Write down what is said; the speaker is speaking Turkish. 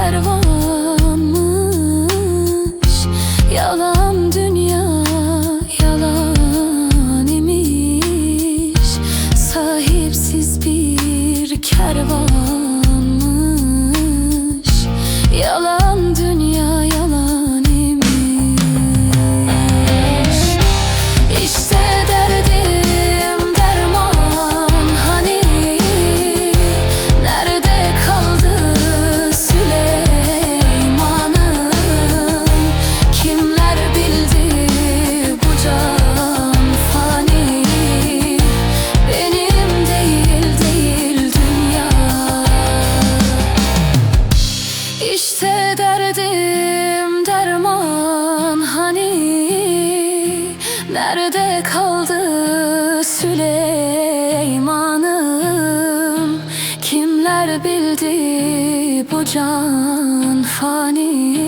kervanmış Yalan derdim derman hani Nerede kaldı Süleyman'ım? Kimler bildi bu can fani